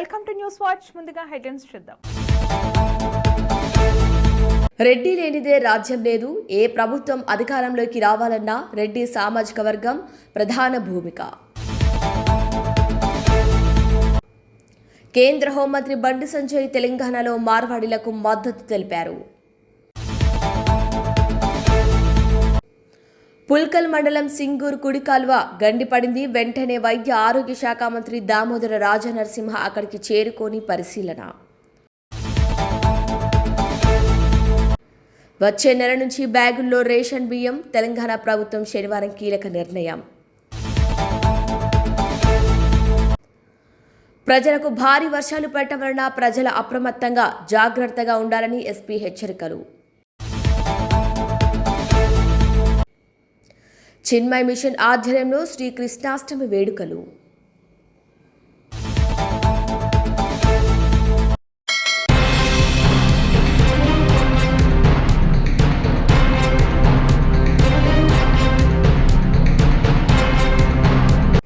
Welcome to news watch. ముందుగా headlines చూద్దాం. రెడ్డి లేనిదే రాజ్యం లేదు. ఏ ప్రభుత్వం అధికారంలోకి రావాలన్నా రెడ్డి సామాజిక వర్గం ప్రధాన భూమిక. కేంద్ర హోంమంత్రి బండి సంజయ్ తెలంగాణలో మార్వాడీలకు మద్దతు తెలిపారు. పుల్కల్ మండలం సింగూర్ కుడి కాల్వ గండిపడింది వెంటనే వైద్య ఆరోగ్య శాఖ మంత్రి దామోదర రాజనరసింహ అక్కడికి చేరుకొని పరిశీలన. వచ్చే నెల నుంచి బ్యాగుల్లో రేషన్ బియ్యం తెలంగాణ ప్రభుత్వం శనివారం కీలక నిర్ణయం. ప్రజలకు భారీ వర్షాలు పడటం వలన ప్రజల అప్రమత్తంగా జాగ్రత్తగా ఉండాలని ఎస్పీ హెచ్చరికలు. చిన్మయ మిషన్ ఆధ్వర్యంలో శ్రీ కృష్ణాష్టమి వేడుకలు.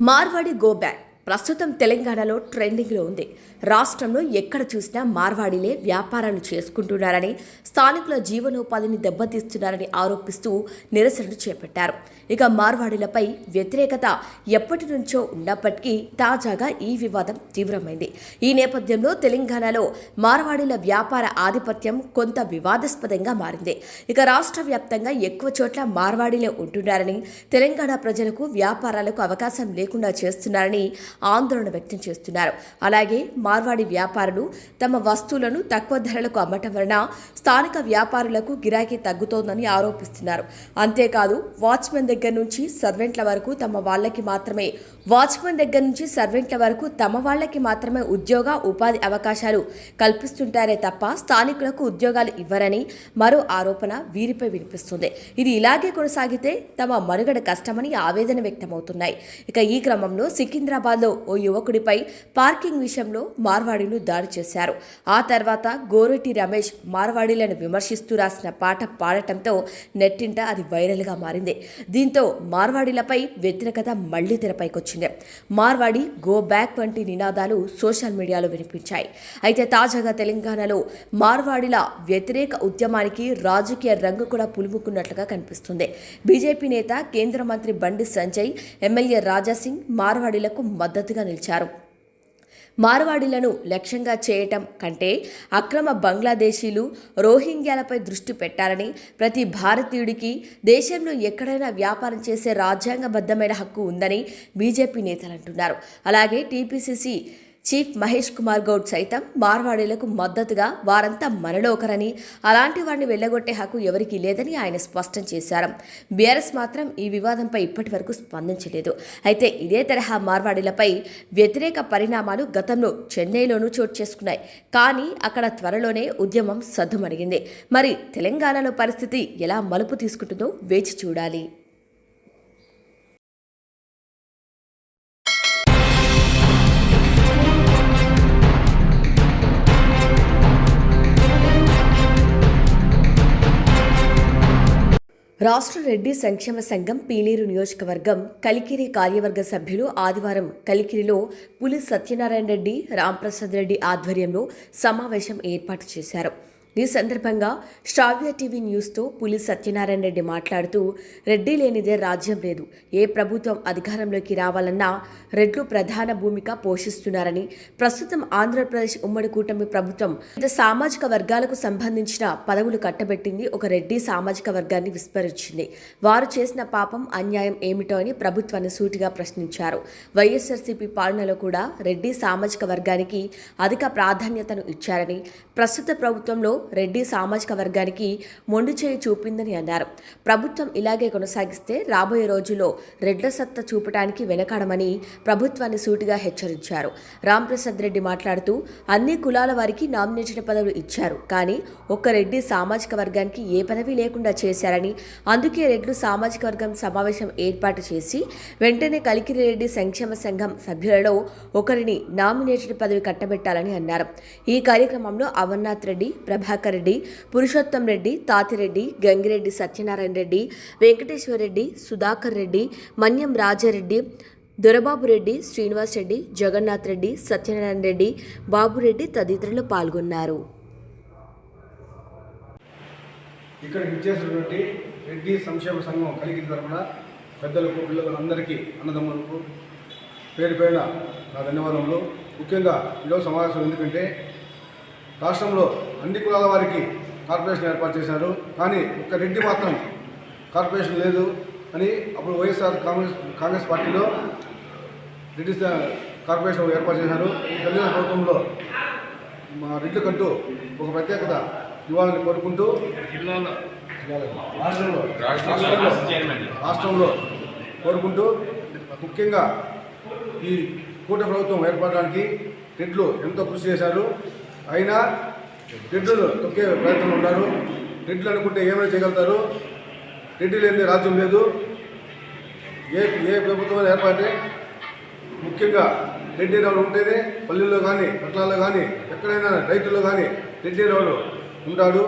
Marwadi go back. ప్రస్తుతం తెలంగాణలో ట్రెండింగ్లో ఉంది. రాష్ట్రంలో ఎక్కడ చూసినా మార్వాడీలే వ్యాపారాలు చేసుకుంటున్నారని స్థానికుల జీవనోపాధిని దెబ్బతీస్తున్నారని ఆరోపిస్తూ నిరసనలు చేపట్టారు. ఇక మార్వాడీలపై వ్యతిరేకత ఎప్పటి నుంచో ఉన్నప్పటికీ తాజాగా ఈ వివాదం తీవ్రమైంది. ఈ నేపథ్యంలో తెలంగాణలో మార్వాడీల వ్యాపార ఆధిపత్యం కొంత వివాదాస్పదంగా మారింది. ఇక రాష్ట్ర వ్యాప్తంగా ఎక్కువ చోట్ల మార్వాడీలే ఉంటున్నారని తెలంగాణ ప్రజలకు వ్యాపారాలకు అవకాశం లేకుండా చేస్తున్నారని ఆందోళన వ్యక్తం చేస్తున్నారు. అలాగే మార్వాడి వ్యాపారులు తమ వస్తువులను తక్కువ ధరలకు అమ్మటం వలన స్థానిక వ్యాపారులకు గిరాకీ తగ్గుతోందని ఆరోపిస్తున్నారు. అంతేకాదు వాచ్మెన్ దగ్గర నుంచి సర్వెంట్ల వరకు తమ వాళ్ళకి మాత్రమే వాచ్మెన్ దగ్గర నుంచి సర్వెంట్ల వరకు తమ వాళ్ళకి మాత్రమే ఉద్యోగ ఉపాధి అవకాశాలు కల్పిస్తుంటారే తప్ప స్థానికులకు ఉద్యోగాలు ఇవ్వరని మరో ఆరోపణ వీరిపై వినిపిస్తుంది. ఇది ఇలాగే కొనసాగితే తమ మనుగడ కష్టమని ఆవేదన వ్యక్తమవుతున్నాయి. ఇక ఈ క్రమంలో సికింద్రాబాద్ సికింద్రాబాద్లో ఓ యువకుడిపై పార్కింగ్ విషయంలో మార్వాడీలు దాడి చేశారు. ఆ తర్వాత గోరెట్టి రమేష్ మార్వాడీలను విమర్శిస్తూ రాసిన పాట పాడటంతో నెట్టింట అది వైరల్గా మారింది. దీంతో మార్వాడీలపై వ్యతిరేకత మళ్ళీ తెరపైకొచ్చింది. మార్వాడి గో బ్యాక్ వంటి నినాదాలు సోషల్ మీడియాలో వినిపించాయి. అయితే తాజాగా తెలంగాణలో మార్వాడిల వ్యతిరేక ఉద్యమానికి రాజకీయ రంగు కూడా పులుముకున్నట్లుగా కనిపిస్తుంది. బీజేపీ నేత కేంద్ర మంత్రి బండి సంజయ్ ఎమ్మెల్యే రాజాసింగ్ మార్వాడీలకు మద్దతుగా నిలిచారు. మార్వాడీలను లక్ష్యంగా చేయటం కంటే అక్రమ బంగ్లాదేశీలు రోహింగ్యాలపై దృష్టి పెట్టాలని ప్రతి భారతీయుడికి దేశంలో ఎక్కడైనా వ్యాపారం చేసే రాజ్యాంగబద్ధమైన హక్కు ఉందని బీజేపీ నేతలు అంటున్నారు. అలాగే టీపీసీసీ చీఫ్ మహేష్ కుమార్ గౌడ్ సైతం మార్వాడీలకు మద్దతుగా వారంతా మనలో ఒకరని అలాంటి వారిని వెళ్ళగొట్టే హక్కు ఎవరికీ లేదని ఆయన స్పష్టం చేశారు. బీఆర్ఎస్ మాత్రం ఈ వివాదంపై ఇప్పటి వరకు స్పందించలేదు. అయితే ఇదే తరహా మార్వాడీలపై వ్యతిరేక పరిణామాలు గతంలో చెన్నైలోనూ చోటు చేసుకున్నాయి. కానీ అక్కడ త్వరలోనే ఉద్యమం సద్దుమణిగింది. మరి తెలంగాణలో పరిస్థితి ఎలా మలుపు తీసుకుంటుందో వేచి చూడాలి. రాష్ట్ర రెడ్డి సంక్షేమ సంఘం పీలేరు నియోజకవర్గం కలికిరి కార్యవర్గ సభ్యులు ఆదివారం కలికిరిలో పులి సత్యనారాయణ రెడ్డి రాంప్రసాద్ రెడ్డి ఆధ్వర్యంలో సమావేశం ఏర్పాటు చేశారు. ఈ సందర్భంగా శ్రావ్య టీవీ న్యూస్తో పులి సత్యనారాయణ రెడ్డి మాట్లాడుతూ రెడ్డి లేనిదే రాజ్యం లేదు. ఏ ప్రభుత్వం అధికారంలోకి రావాలన్నా రెడ్లు ప్రధాన భూమిక పోషిస్తున్నారని ప్రస్తుతం ఆంధ్రప్రదేశ్ ఉమ్మడి కూటమి ప్రభుత్వం వివిధ సామాజిక వర్గాలకు సంబంధించిన పదవులు కట్టబెట్టింది ఒక రెడ్డి సామాజిక వర్గాన్ని విస్మరించింది. వారు చేసిన పాపం అన్యాయం ఏమిటో అని ప్రభుత్వాన్ని సూటిగా ప్రశ్నించారు. వైఎస్ఆర్సీపీ పాలనలో కూడా రెడ్డి సామాజిక వర్గానికి అధిక ప్రాధాన్యతను ఇచ్చారని ప్రస్తుత ప్రభుత్వంలో రెడ్డి సామాజిక వర్గానికి మొండి చేయి చూపిందని అన్నారు. ప్రభుత్వం ఇలాగే కొనసాగిస్తే రాబోయే రోజుల్లో రెడ్ల సత్తా చూపడానికి వెనకాడమని ప్రభుత్వాన్ని సూటిగా హెచ్చరించారు. రాంప్రసాద్ రెడ్డి మాట్లాడుతూ అన్ని కులాల వారికి నామినేషన్ పదవులు ఇచ్చారు. కానీ ఒక్క రెడ్డి సామాజిక వర్గానికి ఏ పదవి లేకుండా చేశారని అందుకే రెడ్లు సామాజిక వర్గం సమావేశం ఏర్పాటు చేసి వెంటనే కలికిరెడ్డి సంక్షేమ సంఘం సభ్యులలో ఒకరిని నామినేటెడ్ పదవి కట్టబెట్టాలని అన్నారు. ఈ కార్యక్రమంలో అమర్నాథ్ రెడ్డి సుధాకర్ రెడ్డి పురుషోత్తం రెడ్డి తాతిరెడ్డి గంగిరెడ్డి సత్యనారాయణ రెడ్డి వెంకటేశ్వర రెడ్డి సుధాకర్ రెడ్డి మన్యం రాజారెడ్డి దొరబాబు రెడ్డి శ్రీనివాస్ రెడ్డి జగన్నాథ్ రెడ్డి సత్యనారాయణ రెడ్డి బాబురెడ్డి తదితరులు పాల్గొన్నారు. ఇక్కడ విచ్చేసినటువంటి రెడ్డి సంక్షేమ సంఘం కలిగిన తరపున పెద్దలకు పిల్లలందరికీ అన్నదమ్ములకు పేరు పేరున నా ధన్యవాదములు. ముఖ్యంగా ఈరోజు సమావేశం ఎందుకంటే రాష్ట్రంలో అన్ని కులాల వారికి కార్పొరేషన్ ఏర్పాటు చేశారు. కానీ ఒక్క రెడ్డి మాత్రం కార్పొరేషన్ లేదు అని అప్పుడు వైఎస్ఆర్ కాంగ్రెస్ కాంగ్రెస్ పార్టీలో రెడ్డి కార్పొరేషన్ ఏర్పాటు చేశారు. ఈ తెలుగు ప్రభుత్వంలో మా రెడ్లకంటూ ఒక ప్రత్యేకత ఇవ్వాలని కోరుకుంటూ రాష్ట్రంలో రాష్ట్రంలో కోరుకుంటూ ముఖ్యంగా ఈ కూట ప్రభుత్వం ఏర్పడడానికి రెడ్లు ఎంతో కృషి చేశారు. అయినా రెడ్లు తొక్కే ప్రయత్నం ఉన్నారు. రెడ్లు అనుకుంటే ఏమైనా చేయగలుగుతారు? రెడ్డి లేని రాజ్యం లేదు. ఏ ఏ ప్రభుత్వం ఏర్పాటే ముఖ్యంగా రెడ్డి రావులు ఉంటేనే పల్లెల్లో కానీ పట్టణాల్లో కానీ ఎక్కడైనా రైతుల్లో కానీ రెడ్డి రావులు ఉంటాడు.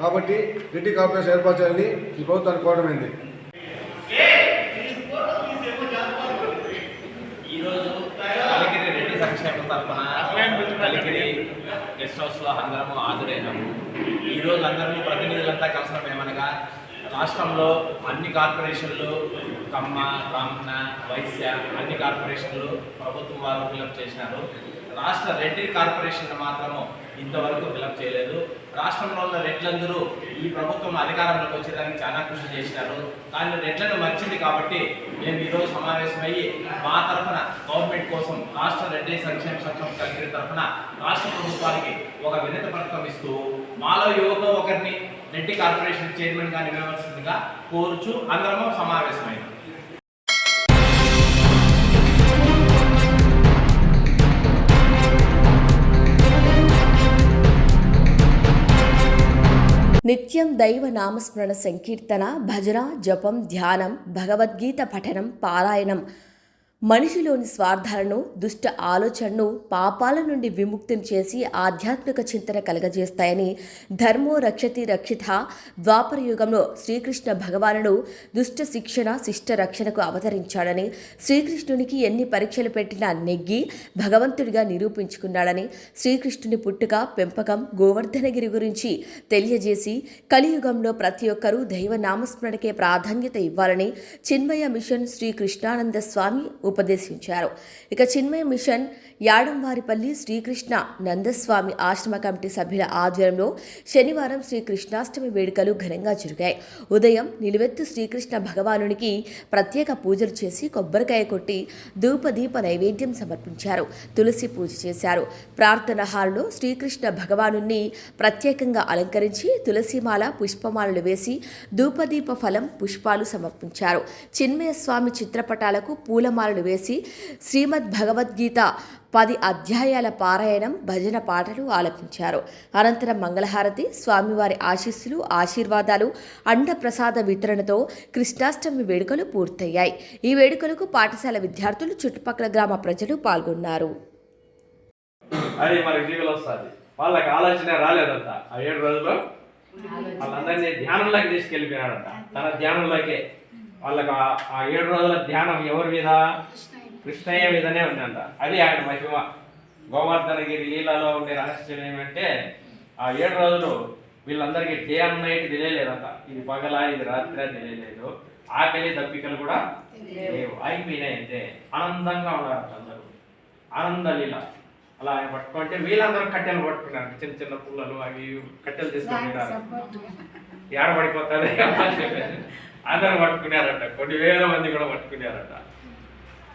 కాబట్టి రెడ్డి కార్పొరేషన్ ఏర్పాటు చేయాలని ఈ ప్రభుత్వాన్ని కోరడమైంది ఈరోజు రెడ్డి సంక్షేమ తరఫున గెస్ట్ హౌస్లో అందరము హాజరైనాము. ఈరోజు అందరము ప్రతినిధులంతా కలిసినప్పుడు ఏమనగా రాష్ట్రంలో అన్ని కార్పొరేషన్లు కమ్మ బ్రాహ్మణ వైశ్య అన్ని కార్పొరేషన్లు ప్రభుత్వం వారు ఫిలప్ చేసినారు. రాష్ట్ర రెడ్డి కార్పొరేషన్ మాత్రము ఇంతవరకు ఫిలప్ చేయలేదు. రాష్ట్రంలో ఉన్న రెడ్లందరూ ఈ ప్రభుత్వం అధికారంలోకి వచ్చేదానికి చాలా కృషి చేసినారు. కానీ రెడ్లను మర్చింది కాబట్టి మేము ఈరోజు సమావేశమయ్యి మా తరఫున గవర్నమెంట్ కోసం రాష్ట్ర రెడ్డి సంక్షేమ సంక్షేమ కలిగిన తరఫున రాష్ట్ర ప్రభుత్వానికి ఒక వినత పత్రం ఇస్తూ మాలో యువకులు ఒకరిని రెడ్డి కార్పొరేషన్ చైర్మన్గా నియమించవలసిందిగా కోరుచు అందరము సమావేశమైంది నిత్యం దైవ నామస్మరణ సంకీర్తన భజన జపం ధ్యానం భగవద్గీత పఠనం పారాయణం మనిషిలోని స్వార్థాలను దుష్ట ఆలోచనను పాపాల నుండి విముక్తిని చేసి ఆధ్యాత్మిక చింతన కలగజేస్తాయని ధర్మో రక్షతి రక్షిత ద్వాపర యుగంలో శ్రీకృష్ణ భగవానుడు దుష్ట శిక్షణ శిష్ట రక్షణకు అవతరించాడని శ్రీకృష్ణునికి ఎన్ని పరీక్షలు పెట్టినా నెగ్గి భగవంతుడిగా నిరూపించుకున్నాడని శ్రీకృష్ణుని పుట్టుక పెంపకం గోవర్ధనగిరి గురించి తెలియజేసి కలియుగంలో ప్రతి ఒక్కరూ దైవ నామస్మరణకే ప్రాధాన్యత ఇవ్వాలని చిన్మయ మిషన్ శ్రీకృష్ణానంద స్వామి ఉపదేశించారు ఇక చిన్మయ మిషన్ యాడంవారిపల్లి శ్రీకృష్ణ నందస్వామి ఆశ్రమ కమిటీ సభ్యుల ఆధ్వర్యంలో శనివారం శ్రీకృష్ణాష్టమి వేడుకలు ఘనంగా జరిగాయి. ఉదయం నిలువెత్తు శ్రీకృష్ణ భగవానునికి ప్రత్యేక పూజలు చేసి కొబ్బరికాయ కొట్టి ధూపదీప నైవేద్యం సమర్పించారు. తులసి పూజ చేశారు. ప్రార్థన హాల్లో శ్రీకృష్ణ భగవాను ప్రత్యేకంగా అలంకరించి తులసిమాల పుష్పమాలలు వేసి ధూపదీప ఫలం పుష్పాలు సమర్పించారు. చిన్మయ స్వామి చిత్రపటాలకు పూలమాలలు వేసి శ్రీమద్ భగవద్గీత పది అధ్యాయాల పారాయణం భజన పాటలు ఆలపించారు. అనంతరం మంగళహారతి స్వామివారి ఆశీస్సులు ఆశీర్వాదాలు అండప్రసాద వితరణతో కృష్ణాష్టమి వేడుకలు పూర్తయ్యాయి. ఈ వేడుకలకు పాఠశాల విద్యార్థులు చుట్టుపక్కల గ్రామ ప్రజలు పాల్గొన్నారు. అది మనకి జీవిలో వస్తుంది? వాళ్ళకి ఆలోచన రాలేదంట. ఆ ఏడు రోజులు వాళ్ళందరినీ ధ్యానంలోకి తీసుకెళ్ళిపోయాడంట తన ధ్యానంలోకే వాళ్ళకి ఆ ఏడు రోజుల ధ్యానం ఎవరి మీద? కృష్ణయ్య మీదనే ఉందంట అది ఆయన మహిమ. గోవర్ధనగిరి లీలలో ఉండే రహస్యం ఏమంటే ఆ ఏడు రోజులు వీళ్ళందరికీ డే అండ్ నైట్ తెలియలేదంట. ఇది పగల ఇది రాత్రి తెలియలేదు. ఆకలి దప్పికలు కూడా లేవు. అయిపోయినాయి అంతే. ఆనందంగా ఉన్నారు అందరూ. ఆనంద లీల. అలా ఆయన పట్టుకుంటే వీళ్ళందరూ కట్టెలు పట్టుకున్నారు. చిన్న చిన్న పుల్లలు అవి కట్టెలు తీసుకుంటున్నారు ఏడ పడిపోతుంది అందరూ పట్టుకున్నారట. కొన్ని వేల మంది కూడా పట్టుకున్నారట.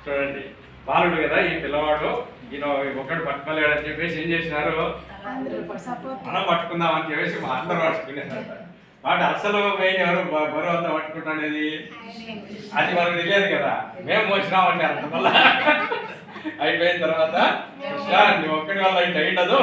చూడండి. బాలుడు కదా ఈ పిల్లవాడు? ఈయన ఒకటి పట్టుకోలేడని చెప్పేసి ఏం చేసినారు? మనం పట్టుకుందాం అని చెప్పేసి మా అందరూ పట్టుకున్నారట వాడు అసలు మెయిన్ ఎవరు? బరువు అంతా పట్టుకుంటానేది అది మనకు తెలియదు కదా. మేము మోసినాం అంటే అంత వల్ల అయిపోయిన తర్వాత ఒక్కడి వల్ల ఇట్లా అయ్యిండదు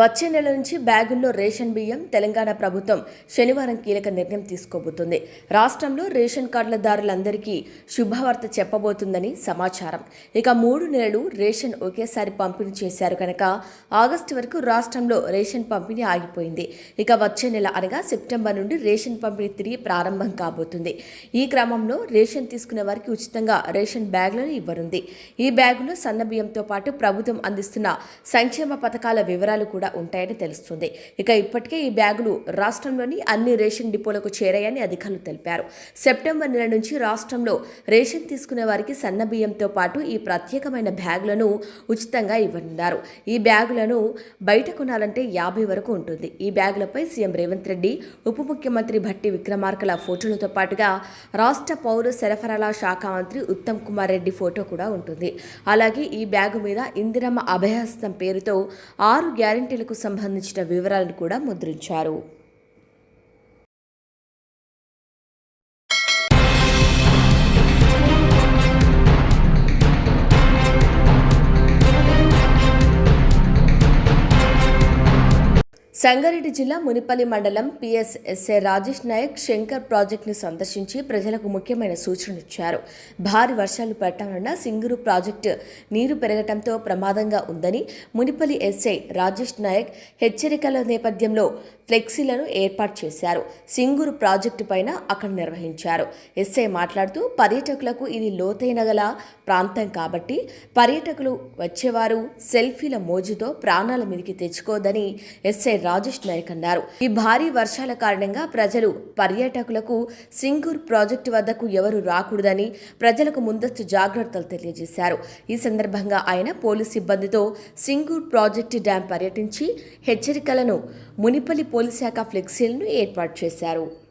వచ్చే నెల నుంచి బ్యాగుల్లో రేషన్ బియ్యం తెలంగాణ ప్రభుత్వం శనివారం కీలక నిర్ణయం తీసుకోబోతుంది. రాష్ట్రంలో రేషన్ కార్డులదారులందరికీ శుభవార్త చెప్పబోతుందని సమాచారం. ఇక మూడు నెలలు రేషన్ ఒకేసారి పంపిణీ చేశారు కనుక ఆగస్టు వరకు రాష్ట్రంలో రేషన్ పంపిణీ ఆగిపోయింది. ఇక వచ్చే నెల అనగా సెప్టెంబర్ నుండి రేషన్ పంపిణీ తిరిగి ప్రారంభం కాబోతుంది. ఈ క్రమంలో రేషన్ తీసుకునే వారికి ఉచితంగా రేషన్ బ్యాగులను ఇవ్వనుంది. ఈ బ్యాగులో సన్న బియ్యంతో పాటు ప్రభుత్వం అందిస్తున్న సంక్షేమ పథకాల వివరాలు కూడా ఉంటాయని తెలుస్తుంది. ఇక ఇప్పటికే ఈ బ్యాగులు రాష్ట్రంలోని అన్ని రేషన్ డిపోలకు చేరాయని అధికారులు తెలిపారు. సెప్టెంబర్ నెల నుంచి రాష్ట్రంలో రేషన్ తీసుకునే వారికి సన్న బియ్యంతో పాటు ఈ ప్రత్యేకమైన బ్యాగులను ఉచితంగా ఇవ్వనున్నారు. ఈ బ్యాగులను బయట కొనాలంటే యాభై వరకు ఉంటుంది. ఈ బ్యాగులపై సీఎం రేవంత్ రెడ్డి ఉప ముఖ్యమంత్రి భట్టి విక్రమార్కల ఫోటోలతో పాటుగా రాష్ట్ర పౌర సరఫరాల శాఖ మంత్రి ఉత్తమ్ కుమార్ రెడ్డి ఫోటో కూడా ఉంటుంది. అలాగే ఈ బ్యాగు మీద ఇందిరమ్మ అభయహస్తం పేరుతో ఆరు గ్యారెంటీలకు సంబంధించిన వివరాలను కూడా ముద్రించారు. సంగారెడ్డి జిల్లా మునిపల్లి మండలం పిఎస్ఎస్ఏ రాజేష్ నాయక్ శంకర్ ప్రాజెక్టును సందర్శించి ప్రజలకు ముఖ్యమైన సూచనలు ఇచ్చారు. భారీ వర్షాలు పడటం వలన సింగూరు ప్రాజెక్టు నీరు పెరగటంతో ప్రమాదంగా ఉందని మునిపల్లి ఎస్ఐ రాజేష్ నాయక్ హెచ్చరికల నేపథ్యంలో ఫ్లెక్సీలను ఏర్పాటు చేశారు. సింగూరు ప్రాజెక్టు పైన అక్కడ నిర్వహించారు. ఎస్ఐ మాట్లాడుతూ పర్యాటకులకు ఇది లోతైన గల ప్రాంతం కాబట్టి పర్యాటకులు వచ్చేవారు సెల్ఫీల మోజుతో ప్రాణాల మీదకి తెచ్చుకోదని ఎస్ఐ రాజేష్ నాయక్ అన్నారు. ఈ భారీ వర్షాల కారణంగా ప్రజలు పర్యాటకులకు సింగూర్ ప్రాజెక్టు వద్దకు ఎవరు రాకూడదని ప్రజలకు ముందస్తు జాగ్రత్తలు తెలియజేశారు. ఈ సందర్భంగా ఆయన పోలీస్ సిబ్బందితో సింగూర్ ప్రాజెక్టు డ్యాం పర్యటించి హెచ్చరికలను మునిపల్లి పోలీస్ శాఖ ఫ్లెక్సీలను ఏర్పాటు చేశారు.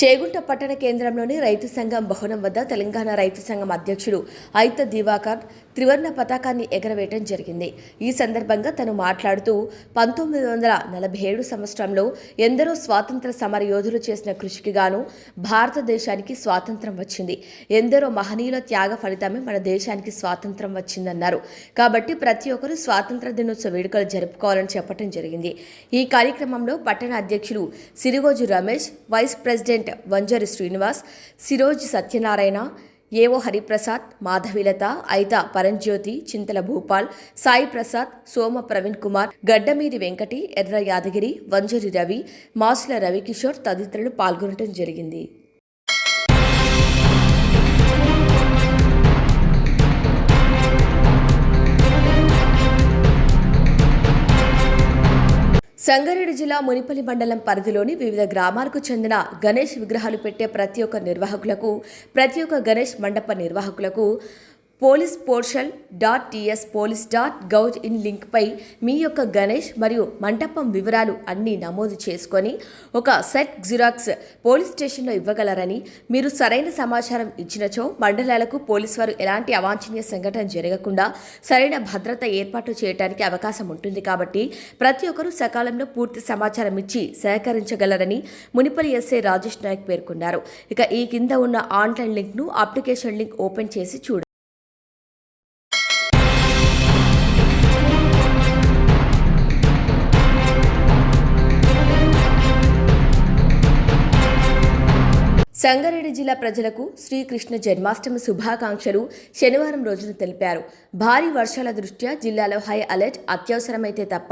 chega పట్టణ కేంద్రంలోని రైతు సంఘం భవనం వద్ద తెలంగాణ రైతు సంఘం అధ్యక్షుడు ఐత దివాకర్ త్రివర్ణ పతాకాన్ని ఎగరవేయడం జరిగింది. ఈ సందర్భంగా తను మాట్లాడుతూ పంతొమ్మిది వందల నలభై ఏడు సంవత్సరంలో ఎందరో స్వాతంత్ర సమర యోధులు చేసిన కృషికి గాను భారతదేశానికి స్వాతంత్రం వచ్చింది. ఎందరో మహనీయుల త్యాగ ఫలితమే మన దేశానికి స్వాతంత్రం వచ్చిందన్నారు. కాబట్టి ప్రతి ఒక్కరూ స్వాతంత్ర దినోత్సవ వేడుకలు జరుపుకోవాలని చెప్పడం జరిగింది. ఈ కార్యక్రమంలో పట్టణ అధ్యక్షులు Sirigoju Ramesh vice president Vanjari Srinivas Siroj Satyanarayana AO Hariprasad Madhavilatha ఐత పరంజ్యోతి చింతల భూపాల్ సాయి ప్రసాద్ సోమ ప్రవీణ్ కుమార్ గడ్డమీది వెంకటి ఎర్ర యాదగిరి వంజరి రవి మాసుల రవికిషోర్ తదితరులు పాల్గొనడం జరిగింది. సంగారెడ్డి జిల్లా మునిపల్లి మండలం పరిధిలోని వివిధ గ్రామాలకు చెందిన గణేష్ విగ్రహాలు పెట్టే ప్రతి ఒక్క నిర్వాహకులకు ప్రతి ఒక్క గణేష్ మండప నిర్వాహకులకు police portal dot TS police dot gov in లింక్పై మీ యొక్క గణేష్ మరియు మంటపం వివరాలు అన్నీ నమోదు చేసుకొని ఒక సెట్ జిరాక్స్ పోలీస్ స్టేషన్లో ఇవ్వగలరని మీరు సరైన సమాచారం ఇచ్చినచో మండలాలకు పోలీసు వారు ఎలాంటి అవాంఛనీయ సంఘటన జరగకుండా సరైన భద్రత ఏర్పాటు చేయడానికి అవకాశం ఉంటుంది కాబట్టి ప్రతి ఒక్కరూ సకాలంలో పూర్తి సమాచారం ఇచ్చి సహకరించగలరని మునిపల్లి ఎస్ఐ రాజేష్ నాయక్ పేర్కొన్నారు. ఇక ఈ కింద ఉన్న ఆన్లైన్ లింక్ను అప్లికేషన్ లింక్ ఓపెన్ చేసి చూడండి. సంగారెడ్డి జిల్లా ప్రజలకు శ్రీకృష్ణ జన్మాష్టమి శుభాకాంక్షలు శనివారం రోజున తెలిపారు. భారీ వర్షాల దృష్ట్యా జిల్లాలో హై అలర్ట్ అత్యవసరమైతే తప్ప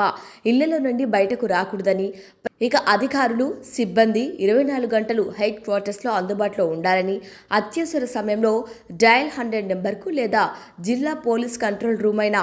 ఇళ్ళలో నుండి బయటకు రాకూడదని ఇక అధికారులు సిబ్బంది ఇరవై నాలుగు గంటలు హెడ్ క్వార్టర్స్లో అందుబాటులో ఉండాలని అత్యవసర సమయంలో డయల్ హండ్రెడ్ నెంబర్కు లేదా జిల్లా పోలీస్ కంట్రోల్ రూమ్ అయిన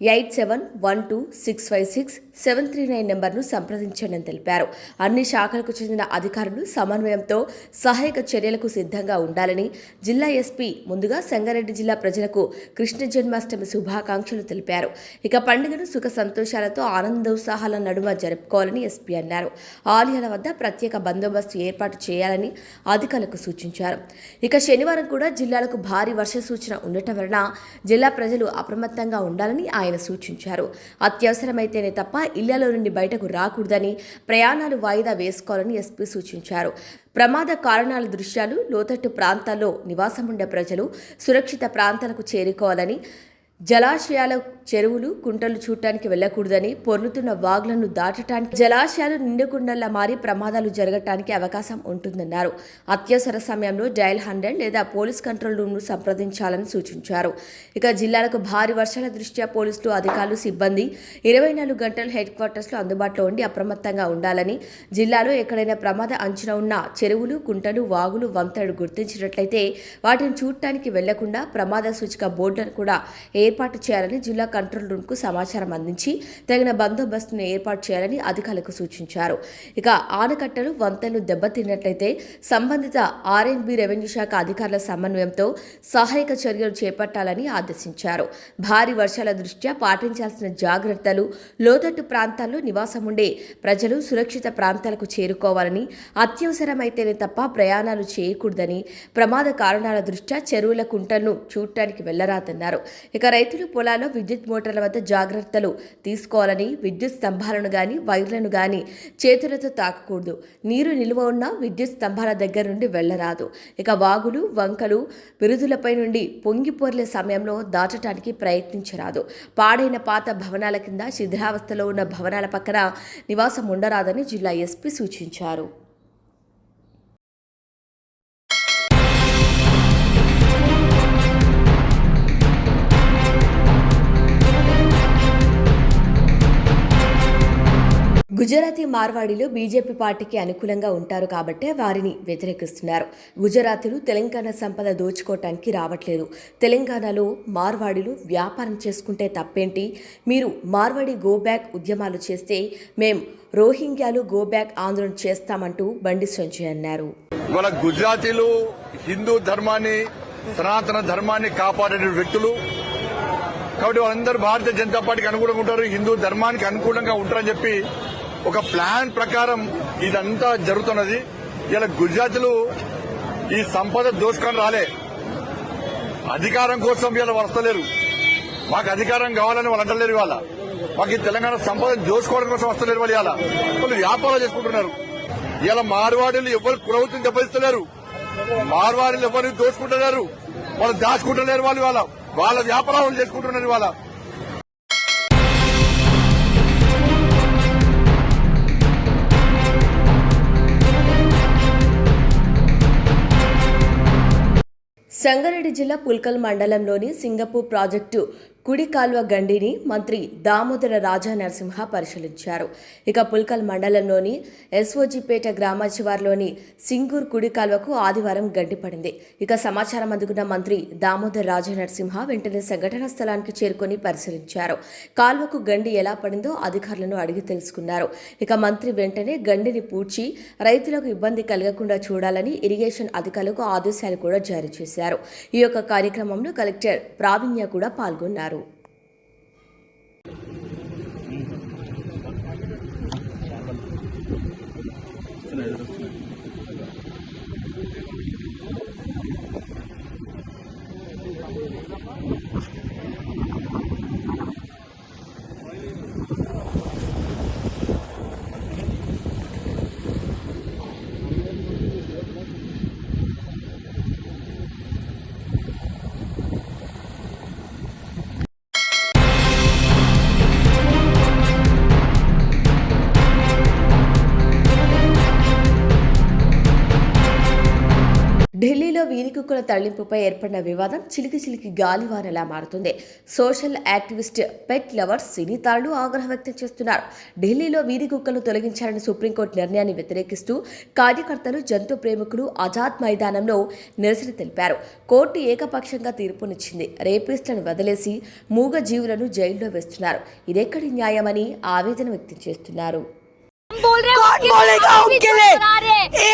eight seven one two six five six seven three nine నెంబర్ను సంప్రదించండి అని తెలిపారు. అన్ని శాఖలకు చెందిన అధికారులు సమన్వయంతో సహాయక చర్యలకు సిద్ధంగా ఉండాలని జిల్లా ఎస్పీ ముందుగా సంగారెడ్డి జిల్లా ప్రజలకు కృష్ణ జన్మాష్టమి శుభాకాంక్షలు తెలిపారు. ఇక పండుగను సుఖ సంతోషాలతో ఆనందోత్సాహాల నడుమ జరుపుకోవాలని ఎస్పీ అన్నారు. ఆలయాల వద్ద ప్రత్యేక బందోబస్తు ఏర్పాటు చేయాలని అధికారులకు సూచించారు. ఇక శనివారం కూడా జిల్లాలకు భారీ వర్ష సూచన ఉండటం వలన జిల్లా ప్రజలు అప్రమత్తంగా ఉండాలని ఆయన ఆయన సూచించారు. అత్యవసరమైతేనే తప్ప ఇళ్ళలో నుండి బయటకు రాకూడదని ప్రయాణాలు వాయిదా వేసుకోవాలని ఎస్పీ సూచించారు. ప్రమాద కారణాల దృశ్యాలు లోతట్టు ప్రాంతాల్లో నివాసముండే ప్రజలు సురక్షిత ప్రాంతాలకు చేరుకోవాలని జలాశయాల చెరువులు కుంటలు చూడటానికి వెళ్ళకూడదని పొర్లుతున్న వాగులను దాటటానికి జలాశయాలు నిండుకుండల్లా మారి ప్రమాదాలు జరగటానికి అవకాశం ఉంటుందన్నారు. అత్యవసర సమయంలో డయల్ హండ్రెడ్ లేదా పోలీస్ కంట్రోల్ రూమ్ను సంప్రదించాలని సూచించారు. ఇక జిల్లాలకు భారీ వర్షాల దృష్ట్యా పోలీసులు అధికారులు సిబ్బంది ఇరవై నాలుగు గంటలు హెడ్ క్వార్టర్స్లో అందుబాటులో ఉండి అప్రమత్తంగా ఉండాలని జిల్లాలో ఎక్కడైనా ప్రమాద అంచనా ఉన్న చెరువులు కుంటలు వాగులు వంతలు గుర్తించినట్లయితే వాటిని చూడటానికి వెళ్ళకుండా ప్రమాద సూచిక బోర్డులను కూడా ఏర్పాటు చేయాలని జిల్లా కంట్రోల్ రూమ్కు సమాచారం అందించి తగిన బందోబస్తును ఏర్పాటు చేయాలని అధికారులకు సూచించారు. ఇక ఆనకట్టలు వంతెనలు దెబ్బతిన్నట్లయితే సంబంధిత ఆర్ఎండ్బి రెవెన్యూ శాఖ అధికారుల సమన్వయంతో సహాయక చర్యలు చేపట్టాలని ఆదేశించారు. భారీ వర్షాల దృష్ట్యా పాటించాల్సిన జాగ్రత్తలు లోతట్టు ప్రాంతాల్లో నివాసం ఉండే ప్రజలు సురక్షిత ప్రాంతాలకు చేరుకోవాలని అత్యవసరమైతేనే తప్ప ప్రయాణాలు చేయకూడదని ప్రమాద కారణాల దృష్ట్యా చెరువుల కుంటలను చూడటానికి వెళ్ళరాదన్నారు. ఇక రైతులు పొలాల్లో విద్యుత్ మోటార్ల వద్ద జాగ్రత్తలు తీసుకోవాలని విద్యుత్ స్తంభాలను గాని వైర్లను గాని చేతులతో తాకకూడదు. నీరు నిల్వ ఉన్న విద్యుత్ స్తంభాల దగ్గర నుండి వెళ్ళరాదు ఇక వాగులు వంకలు బిరుదులపై నుండి పొంగిపోర్లే సమయంలో దాటడానికి ప్రయత్నించరాదు. పాడైన పాత భవనాల కింద శిథిలావస్థలో ఉన్న భవనాల పక్కన నివాసం ఉండరాదని జిల్లా ఎస్పీ సూచించారు. గుజరాతీ మార్వాడీలు బీజేపీ పార్టీకి అనుకూలంగా ఉంటారు కాబట్టే వారిని వ్యతిరేకిస్తున్నారు. గుజరాతీలు తెలంగాణ సంపద దోచుకోవటానికి రావట్లేదు. తెలంగాణలో మార్వాడీలు వ్యాపారం చేసుకుంటే తప్పేంటి? మీరు మార్వాడి గోబ్యాక్ ఉద్యమాలు చేస్తే మేం రోహింగ్యాలు గోబ్యాక్ ఆందోళన చేస్తామంటూ బండి సంజయ్ అన్నారు. ఇవాళ గుజరాతీలు హిందూ ధర్మాన్ని సనాతన ధర్మాన్ని కాపాడే వ్యక్తులు. కాబట్టి వాళ్ళందరూ భారతీయ జనతా పార్టీకి అనుకూలంగా ఉంటారు హిందూ ధర్మానికి అనుకూలంగా ఉంటారని చెప్పి ఒక ప్లాన్ ప్రకారం ఇదంతా జరుగుతున్నది. ఇలా గుజరాతీలు ఈ సంపద దోచుకొని రాలే. అధికారం కోసం వీళ్ళు వస్తలేరు. మాకు అధికారం కావాలని వాళ్ళు అంటలేరు ఇవాళ. మాకు ఈ తెలంగాణ సంపద దోచుకోవడం కోసం వస్తలేరు వాళ్ళు ఇవాళ. వాళ్ళు వ్యాపారాలు చేసుకుంటున్నారు. ఇలా మార్వాడీలు ఎవరు ప్రభుత్వం దెబ్బతిస్తలేరు. మార్వాడీలు ఎవరు దోచుకుంటున్నారు వాళ్ళు దాచుకుంటలేరు వాళ్ళు ఇవాళ. వాళ్ళ వ్యాపారాలు చేసుకుంటున్నారు ఇవాళ. సంగారెడ్డి జిల్లా పుల్కల్ మండలంలోని సింగపూర్ ప్రాజెక్టు కుడి కాల్వ గండిని మంత్రి దామోదర రాజా నరసింహ పరిశీలించారు. ఇక పుల్కల్ మండలంలోని ఎస్ఓజిపేట గ్రామ శివార్లోని సింగూర్ కుడి కాల్వకు ఆదివారం గడ్డి పడింది. ఇక సమాచారం అందుకున్న మంత్రి దామోదర రాజా నరసింహ వెంటనే సంఘటనా స్థలానికి చేరుకొని పరిశీలించారు. కాల్వకు గండి ఎలా పడిందో అధికారులను అడిగి తెలుసుకున్నారు. ఇక మంత్రి వెంటనే గండిని పూడ్చి రైతులకు ఇబ్బంది కలగకుండా చూడాలని ఇరిగేషన్ అధికారులకు ఆదేశాలు కూడా జారీ చేశారు. ఈ యొక్క కార్యక్రమంలో కలెక్టర్ ప్రావీణ్య కూడా పాల్గొన్నారు. ఢిల్లీలో వీధి కుక్కల తరలింపుపై ఏర్పడిన వివాదం చిలికి చిలికి గాలివానలా మారుతుంది. Social activist pet lovers cine తారులు ఆగ్రహం వ్యక్తం చేస్తున్నారు. ఢిల్లీలో వీధి కుక్కలను తొలగించాలని సుప్రీంకోర్టు నిర్ణయాన్ని వ్యతిరేకిస్తూ కార్యకర్తలు జంతు ప్రేమికులు ఆజాద్ మైదానంలో నిరసన తెలిపారు. కోర్టు ఏకపక్షంగా తీర్పునిచ్చింది. రేపిస్టులను వదిలేసి మూగ జీవులను జైల్లో వేస్తున్నారు. ఇదెక్కడి న్యాయమని ఆవేదన వ్యక్తం చేస్తున్నారు. बोल रहे कौन बोलेगा उनके लिए?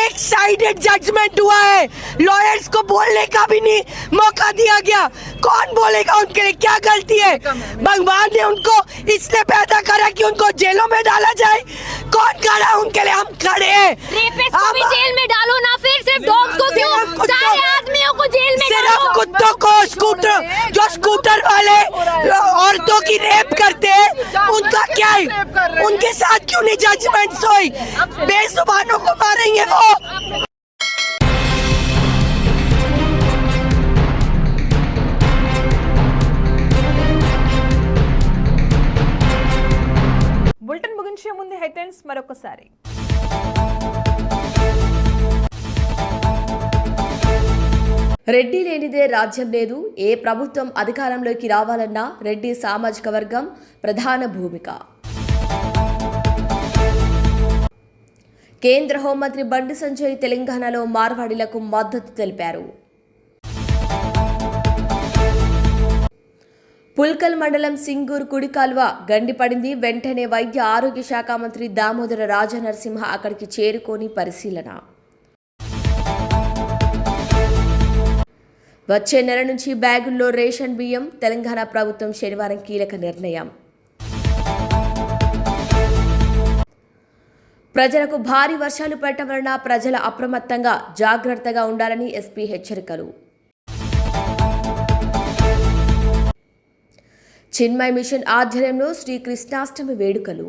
एक साइडेड जजमेंट हुआ है। लॉयर्स को बोलने का भी नहीं मौका दिया गया। कौन बोलेगा उनके लिए? क्या गलती है? भगवान ने उनको इसलिए पैदा करा कि उनको जेलों में डाला जाए। कौन खड़ा उनके लिए? हम खड़े हैं। हम- जेल में डालो ना फिर सिर्फ़ डॉग्स को क्यों? सारे आदमियों को जेल में सिर्फ़ कुत्तों को स्कूटर जो स्कूटर वाले औरतों की रेप करते हैं उनका क्या है उनके साथ क्यों नहीं जजमेंट हुई बेजुबानों को मारेंगे वो బులెటిన్ ముగించే ముందు హెడ్లైన్స్ మరొకసారి రెడ్డి లేనిదే రాజ్యం లేదు. ఏ ప్రభుత్వం అధికారంలోకి రావాలన్నా రెడ్డి సామాజిక వర్గం ప్రధాన భూమిక. కేంద్ర హోంమంత్రి బండి సంజయ్ తెలంగాణలో మార్వాడీలకు మద్దతు తెలిపారు. పుల్కల్ మండలం సింగూర్ కుడి కాల్వ గండిపడింది వెంటనే వైద్య ఆరోగ్య శాఖ మంత్రి దామోదర రాజనరసింహ అక్కడికి చేరుకొని పరిశీలన. వచ్చే నెల నుంచి బ్యాగుల్లో రేషన్ బియ్యం తెలంగాణ ప్రభుత్వం శనివారం కీలక నిర్ణయం. ప్రజలకు భారీ వర్షాలు పడటం వలన ప్రజల అప్రమత్తంగా జాగ్రత్తగా ఉండాలని ఎస్పీ హెచ్చరికలు. చిన్మయ్ మిషన్ ఆధ్వర్యంలో శ్రీ కృష్ణాష్టమి వేడుకలు.